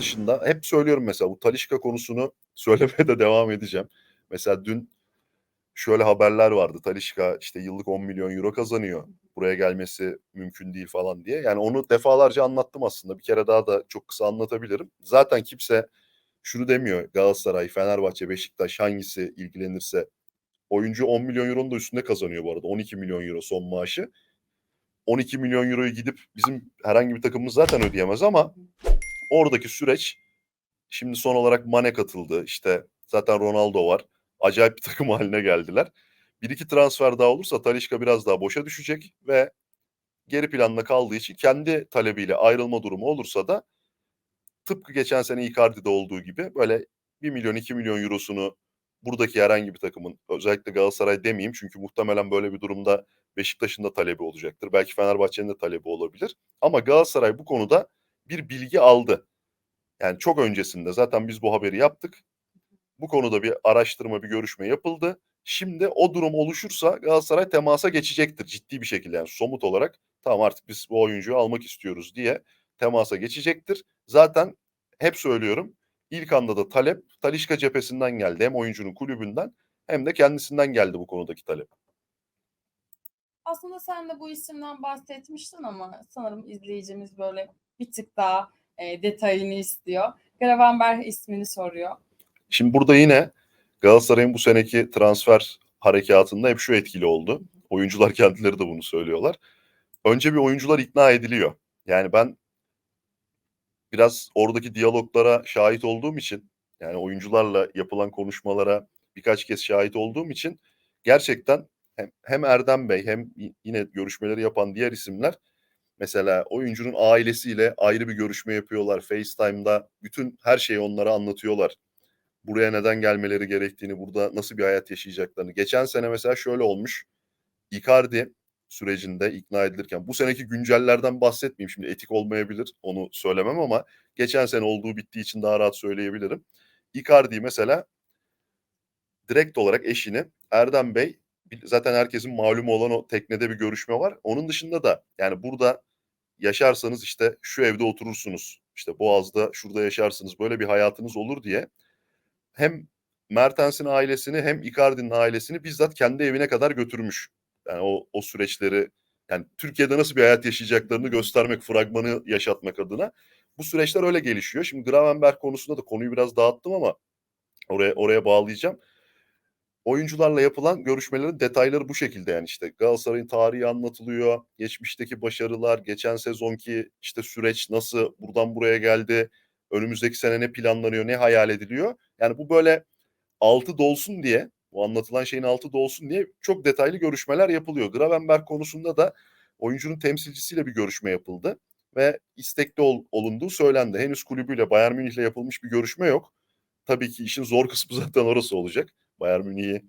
dışında hep söylüyorum mesela bu Talisca konusunu söylemeye de devam edeceğim. Mesela dün şöyle haberler vardı. Talisca işte yıllık 10 milyon euro kazanıyor. Buraya gelmesi mümkün değil falan diye. Yani onu defalarca anlattım aslında. Bir kere daha da çok kısa anlatabilirim. Zaten kimse şunu demiyor. Galatasaray, Fenerbahçe, Beşiktaş hangisi ilgilenirse oyuncu 10 milyon euronun da üstünde kazanıyor bu arada. 12 milyon euro son maaşı. 12 milyon euroyu gidip bizim herhangi bir takımımız zaten ödeyemez ama oradaki süreç şimdi son olarak Mane katıldı. İşte zaten Ronaldo var. Acayip bir takım haline geldiler. Bir iki transfer daha olursa Talisca biraz daha boşa düşecek ve geri planda kaldığı için kendi talebiyle ayrılma durumu olursa da tıpkı geçen sene Icardi'de olduğu gibi böyle 1 milyon 2 milyon eurosunu buradaki herhangi bir takımın özellikle Galatasaray demeyeyim çünkü muhtemelen böyle bir durumda Beşiktaş'ın da talebi olacaktır. Belki Fenerbahçe'nin de talebi olabilir. Ama Galatasaray bu konuda bir bilgi aldı. Yani çok öncesinde zaten biz bu haberi yaptık. Bu konuda bir araştırma, bir görüşme yapıldı. Şimdi o durum oluşursa Galatasaray temasa geçecektir ciddi bir şekilde yani somut olarak. Tamam artık biz bu oyuncuyu almak istiyoruz diye temasa geçecektir. Zaten hep söylüyorum ilk anda da talep Talişka cephesinden geldi. Hem oyuncunun kulübünden hem de kendisinden geldi bu konudaki talep. Aslında sen de bu isimden bahsetmiştin ama sanırım izleyicimiz böyle bir tık daha e, detayını istiyor. Gravenberg ismini soruyor. Şimdi burada yine Galatasaray'ın bu seneki transfer harekatında hep şu etkili oldu. Oyuncular kendileri de bunu söylüyorlar. Önce bir oyuncular ikna ediliyor. Yani ben biraz oradaki diyaloglara şahit olduğum için yani oyuncularla yapılan konuşmalara birkaç kez şahit olduğum için gerçekten hem, hem Erdem Bey hem yine görüşmeleri yapan diğer isimler mesela oyuncunun ailesiyle ayrı bir görüşme yapıyorlar. FaceTime'da bütün her şeyi onlara anlatıyorlar. Buraya neden gelmeleri gerektiğini, burada nasıl bir hayat yaşayacaklarını. Geçen sene mesela şöyle olmuş. Icardi sürecinde ikna edilirken bu seneki güncellerden bahsetmeyeyim şimdi etik olmayabilir onu söylemem ama geçen sene olduğu bittiği için daha rahat söyleyebilirim. Icardi mesela direkt olarak eşini Erdem Bey zaten herkesin malumu olan o teknede bir görüşme var. Onun dışında da yani burada yaşarsanız işte şu evde oturursunuz. işte Boğaz'da şurada yaşarsınız. Böyle bir hayatınız olur diye hem Mertens'in ailesini hem Icardi'nin ailesini bizzat kendi evine kadar götürmüş. Yani o, o süreçleri yani Türkiye'de nasıl bir hayat yaşayacaklarını göstermek, fragmanı yaşatmak adına. Bu süreçler öyle gelişiyor. Şimdi Gravenberg konusunda da konuyu biraz dağıttım ama oraya oraya bağlayacağım. Oyuncularla yapılan görüşmelerin detayları bu şekilde yani işte Galatasaray'ın tarihi anlatılıyor, geçmişteki başarılar, geçen sezonki işte süreç nasıl buradan buraya geldi, önümüzdeki sene ne planlanıyor, ne hayal ediliyor. Yani bu böyle altı dolsun diye bu anlatılan şeyin altı dolsun diye çok detaylı görüşmeler yapılıyor. Gravenberg konusunda da oyuncunun temsilcisiyle bir görüşme yapıldı ve istekli ol, olunduğu söylendi. Henüz kulübüyle Bayern Münih'le yapılmış bir görüşme yok. Tabii ki işin zor kısmı zaten orası olacak. Bayern Münih'i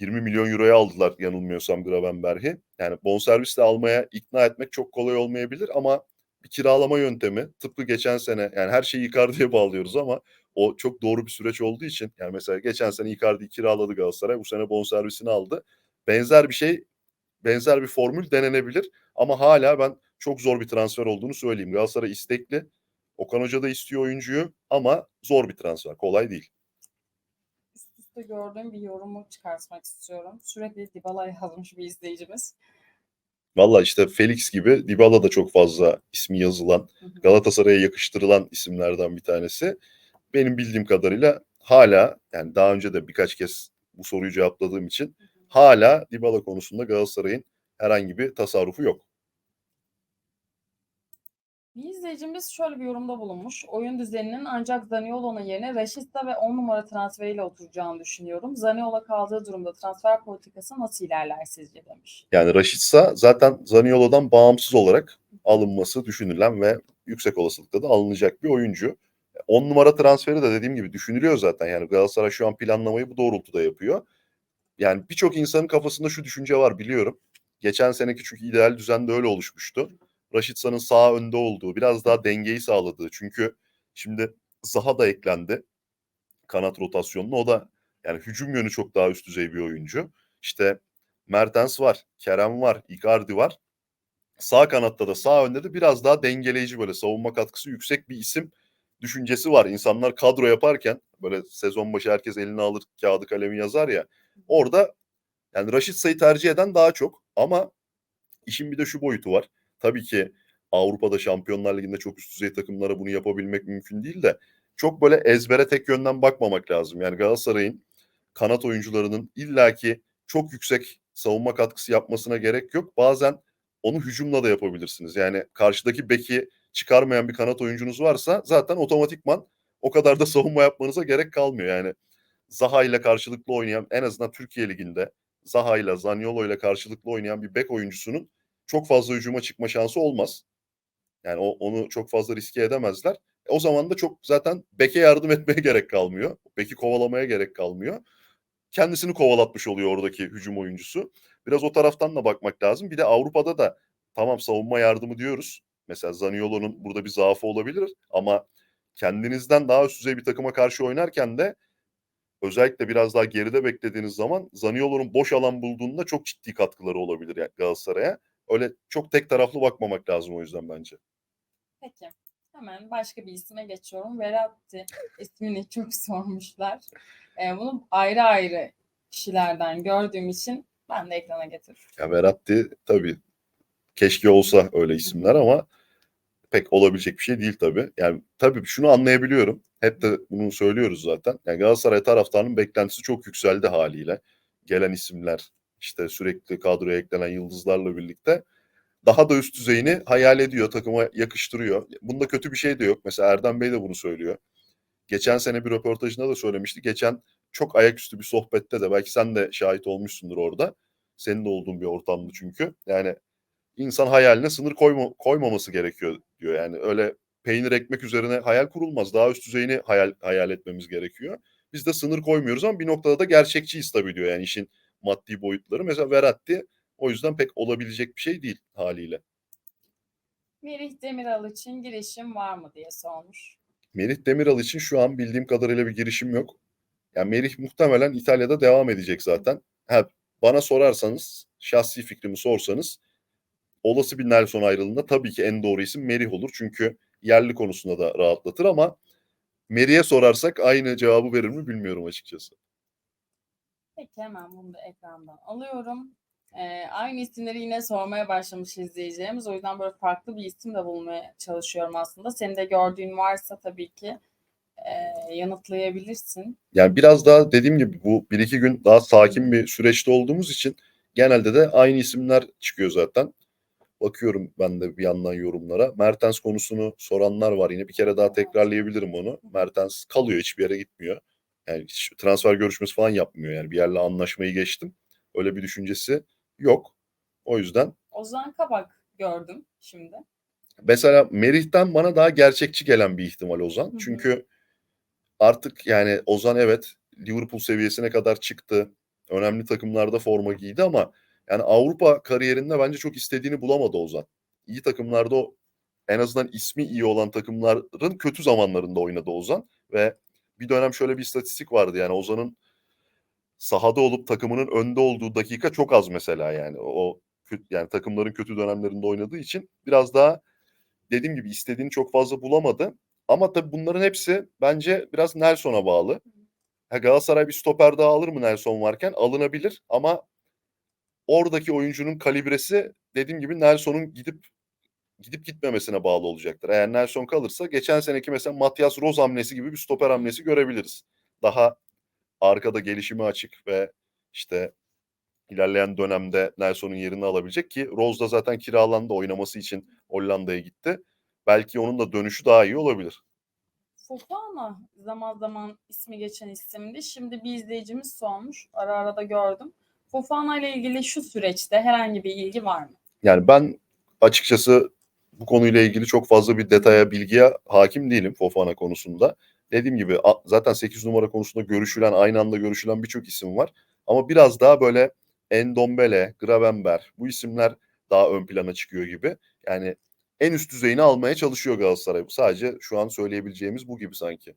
20 milyon euroya aldılar yanılmıyorsam Gravenberg'i. Yani bonservisle almaya ikna etmek çok kolay olmayabilir ama bir kiralama yöntemi tıpkı geçen sene yani her şeyi Icardi'ye bağlıyoruz ama o çok doğru bir süreç olduğu için yani mesela geçen sene Icardi'yi kiraladı Galatasaray bu sene bonservisini aldı. Benzer bir şey benzer bir formül denenebilir ama hala ben çok zor bir transfer olduğunu söyleyeyim. Galatasaray istekli. Okan Hoca da istiyor oyuncuyu ama zor bir transfer. Kolay değil. Üste gördüğüm bir yorumu çıkartmak istiyorum. Sürekli Dybala'ya yazmış bir izleyicimiz. Valla işte Felix gibi Dybala da çok fazla ismi yazılan, Galatasaray'a yakıştırılan isimlerden bir tanesi. Benim bildiğim kadarıyla hala yani daha önce de birkaç kez bu soruyu cevapladığım için hala Dybala konusunda Galatasaray'ın herhangi bir tasarrufu yok. Bir izleyicimiz şöyle bir yorumda bulunmuş. Oyun düzeninin ancak Zaniolo'nun yerine Rashica ve 10 numara transferiyle oturacağını düşünüyorum. Zaniolo kaldığı durumda transfer politikası nasıl ilerler sizce demiş. Yani Rashica zaten Zaniolo'dan bağımsız olarak alınması düşünülen ve yüksek olasılıkla da alınacak bir oyuncu. 10 numara transferi de dediğim gibi düşünülüyor zaten. Yani Galatasaray şu an planlamayı bu doğrultuda yapıyor. Yani birçok insanın kafasında şu düşünce var biliyorum. Geçen seneki çünkü ideal düzende öyle oluşmuştu. Raşitsa'nın sağ önde olduğu, biraz daha dengeyi sağladığı. Çünkü şimdi Zaha da eklendi kanat rotasyonuna. O da yani hücum yönü çok daha üst düzey bir oyuncu. İşte Mertens var, Kerem var, Icardi var. Sağ kanatta da sağ önde de biraz daha dengeleyici böyle savunma katkısı yüksek bir isim düşüncesi var. İnsanlar kadro yaparken böyle sezon başı herkes eline alır kağıdı kalemi yazar ya. Orada yani Raşit Say'ı tercih eden daha çok ama işin bir de şu boyutu var. Tabii ki Avrupa'da Şampiyonlar Ligi'nde çok üst düzey takımlara bunu yapabilmek mümkün değil de çok böyle ezbere tek yönden bakmamak lazım. Yani Galatasaray'ın kanat oyuncularının illaki çok yüksek savunma katkısı yapmasına gerek yok. Bazen onu hücumla da yapabilirsiniz. Yani karşıdaki beki çıkarmayan bir kanat oyuncunuz varsa zaten otomatikman o kadar da savunma yapmanıza gerek kalmıyor. Yani Zaha ile karşılıklı oynayan en azından Türkiye Ligi'nde Zaha ile Zaniolo ile karşılıklı oynayan bir bek oyuncusunun çok fazla hücuma çıkma şansı olmaz. Yani o, onu çok fazla riske edemezler. E, o zaman da çok zaten beke yardım etmeye gerek kalmıyor. Beki kovalamaya gerek kalmıyor. Kendisini kovalatmış oluyor oradaki hücum oyuncusu. Biraz o taraftan da bakmak lazım. Bir de Avrupa'da da tamam savunma yardımı diyoruz. Mesela Zaniolo'nun burada bir zaafı olabilir ama kendinizden daha üst düzey bir takıma karşı oynarken de özellikle biraz daha geride beklediğiniz zaman Zaniolo'nun boş alan bulduğunda çok ciddi katkıları olabilir Galatasaray'a. Öyle çok tek taraflı bakmamak lazım o yüzden bence. Peki. Hemen başka bir isme geçiyorum. Veratti ismini çok sormuşlar. Ee, bunu ayrı ayrı kişilerden gördüğüm için ben de ekrana getirdim. Ya Verratti tabii keşke olsa öyle isimler ama pek olabilecek bir şey değil tabii. Yani tabii şunu anlayabiliyorum. Hep de bunu söylüyoruz zaten. Yani Galatasaray taraftarının beklentisi çok yükseldi haliyle. Gelen isimler işte sürekli kadroya eklenen yıldızlarla birlikte daha da üst düzeyini hayal ediyor, takıma yakıştırıyor. Bunda kötü bir şey de yok. Mesela Erdem Bey de bunu söylüyor. Geçen sene bir röportajında da söylemişti. Geçen çok ayaküstü bir sohbette de belki sen de şahit olmuşsundur orada. Senin de olduğun bir ortamdı çünkü. Yani insan hayaline sınır koyma, koymaması gerekiyor diyor. Yani öyle peynir ekmek üzerine hayal kurulmaz. Daha üst düzeyini hayal, hayal etmemiz gerekiyor. Biz de sınır koymuyoruz ama bir noktada da gerçekçiyiz tabii diyor. Yani işin maddi boyutları. Mesela Verratti o yüzden pek olabilecek bir şey değil haliyle. Merih Demiral için girişim var mı diye sormuş. Merih Demiral için şu an bildiğim kadarıyla bir girişim yok. Yani Merih muhtemelen İtalya'da devam edecek zaten. Ha, bana sorarsanız, şahsi fikrimi sorsanız olası bir Nelson ayrılığında tabii ki en doğru isim Merih olur. Çünkü yerli konusunda da rahatlatır ama Merih'e sorarsak aynı cevabı verir mi bilmiyorum açıkçası. Peki hemen bunu da ekrandan alıyorum. Ee, aynı isimleri yine sormaya başlamış izleyeceğimiz. O yüzden böyle farklı bir isim de bulmaya çalışıyorum aslında. Senin de gördüğün varsa tabii ki e, yanıtlayabilirsin. Yani biraz daha dediğim gibi bu bir iki gün daha sakin bir süreçte olduğumuz için genelde de aynı isimler çıkıyor zaten. Bakıyorum ben de bir yandan yorumlara. Mertens konusunu soranlar var yine. Bir kere daha tekrarlayabilirim onu. Mertens kalıyor hiçbir yere gitmiyor. Yani transfer görüşmesi falan yapmıyor. Yani bir yerle anlaşmayı geçtim. Öyle bir düşüncesi yok. O yüzden Ozan Kabak gördüm şimdi. mesela Merih'ten bana daha gerçekçi gelen bir ihtimal Ozan. Hı hı. Çünkü artık yani Ozan evet Liverpool seviyesine kadar çıktı. Önemli takımlarda forma giydi ama yani Avrupa kariyerinde bence çok istediğini bulamadı Ozan. İyi takımlarda o en azından ismi iyi olan takımların kötü zamanlarında oynadı Ozan ve bir dönem şöyle bir istatistik vardı yani Ozan'ın sahada olup takımının önde olduğu dakika çok az mesela yani o yani takımların kötü dönemlerinde oynadığı için biraz daha dediğim gibi istediğini çok fazla bulamadı. Ama tabii bunların hepsi bence biraz Nelson'a bağlı. Ha, Galatasaray bir stoper daha alır mı Nelson varken? Alınabilir ama oradaki oyuncunun kalibresi dediğim gibi Nelson'un gidip gidip gitmemesine bağlı olacaktır. Eğer Nelson kalırsa geçen seneki mesela Matias Roz hamlesi gibi bir stoper hamlesi görebiliriz. Daha arkada gelişimi açık ve işte ilerleyen dönemde Nelson'un yerini alabilecek ki Rose da zaten kiralandı oynaması için Hollanda'ya gitti. Belki onun da dönüşü daha iyi olabilir. Fofana zaman zaman ismi geçen isimdi. Şimdi bir izleyicimiz sormuş. Ara ara da gördüm. Fofana ile ilgili şu süreçte herhangi bir ilgi var mı? Yani ben açıkçası bu konuyla ilgili çok fazla bir detaya, bilgiye hakim değilim Fofana konusunda. Dediğim gibi zaten 8 numara konusunda görüşülen, aynı anda görüşülen birçok isim var. Ama biraz daha böyle Endombele, Gravenber bu isimler daha ön plana çıkıyor gibi. Yani en üst düzeyini almaya çalışıyor Galatasaray. Sadece şu an söyleyebileceğimiz bu gibi sanki.